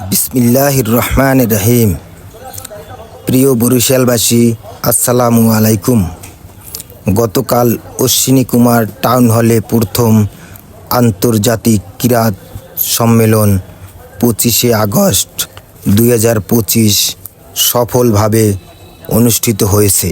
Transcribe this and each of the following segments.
বিসমিল্লাহির রহমান রহিম। প্রিয় বরিশালবাসী, আসসালামু আলাইকুম। গতকাল অশ্বিনী কুমার টাউন হলে প্রথম আন্তর্জাতিক ক্রীড়া সম্মেলন পঁচিশে আগস্ট দুই হাজার পঁচিশ সফলভাবে অনুষ্ঠিত হয়েছে।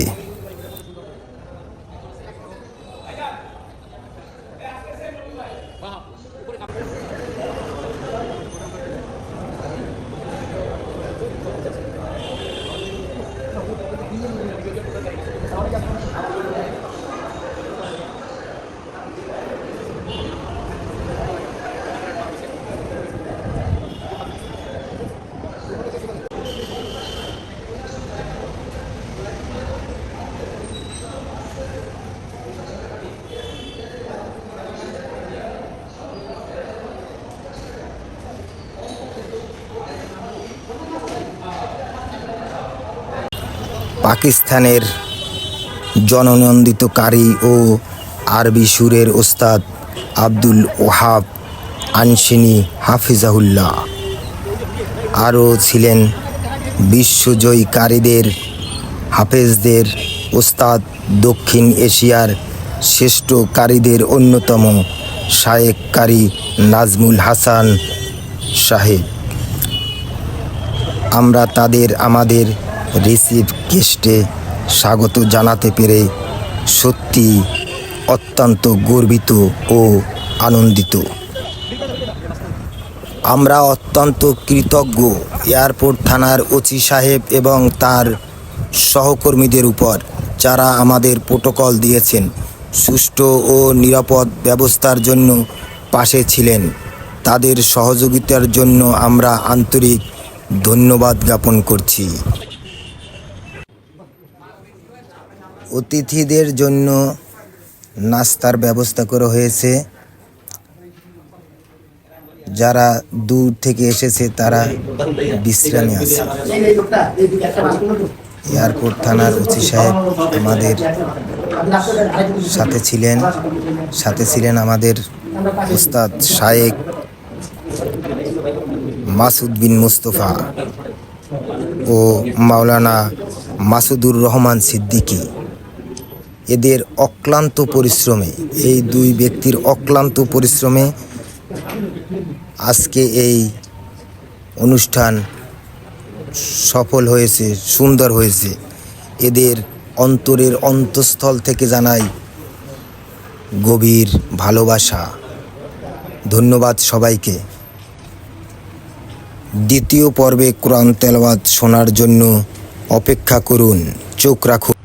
পাকিস্তানের জননন্দিতকারী ও আরবি সুরের ওস্তাদ আব্দুল ওহাব আনসিনী হাফিজাহুল্লাহ। আরও ছিলেন বিশ্বজয়ীকারীদের, হাফেজদের ওস্তাদ দক্ষিণ এশিয়ার শ্রেষ্ঠ কারীদের অন্যতম শায়েক কারি নাজমুল হাসান সাহেব। আমরা তাদের, আমাদের রিসিভ গেস্টে স্বাগত জানাতে পেরে সত্যি অত্যন্ত গর্বিত ও আনন্দিত। আমরা অত্যন্ত কৃতজ্ঞ এয়ারপোর্ট থানার ওসি সাহেব এবং তার সহকর্মীদের উপর যারা আমাদের প্রোটোকল দিয়েছেন। সুষ্ঠু ও নিরাপদ ব্যবস্থার জন্য পাশে ছিলেন। তাদের সহযোগিতার জন্য আমরা আন্তরিক ধন্যবাদ জ্ঞাপন করছি। অতিথিদের জন্য নাস্তার ব্যবস্থা করা হয়েছে। যারা দূর থেকে এসেছে, তারা বিশ্রামে আছে। এয়ারপোর্ট থানার ওসি সাহেব আমাদের সাথে ছিলেন। সাথে ছিলেন আমাদের উস্তাদ শায়েক মাসুদ বিন মুস্তফা ও মাওলানা মাসুদুর রহমান সিদ্দিকী। এদের অক্লান্ত পরিশ্রমে, এই দুই ব্যক্তির অক্লান্ত পরিশ্রমে আজকে এই অনুষ্ঠান সফল হয়েছে, সুন্দর হয়েছে। এদের অন্তরের অন্তঃস্থল থেকে জানাই গভীর ভালোবাসা। ধন্যবাদ সবাইকে। দ্বিতীয় পর্বে কোরআন তেলাওয়াত শোনার জন্য অপেক্ষা করুন। চোখ রাখুন।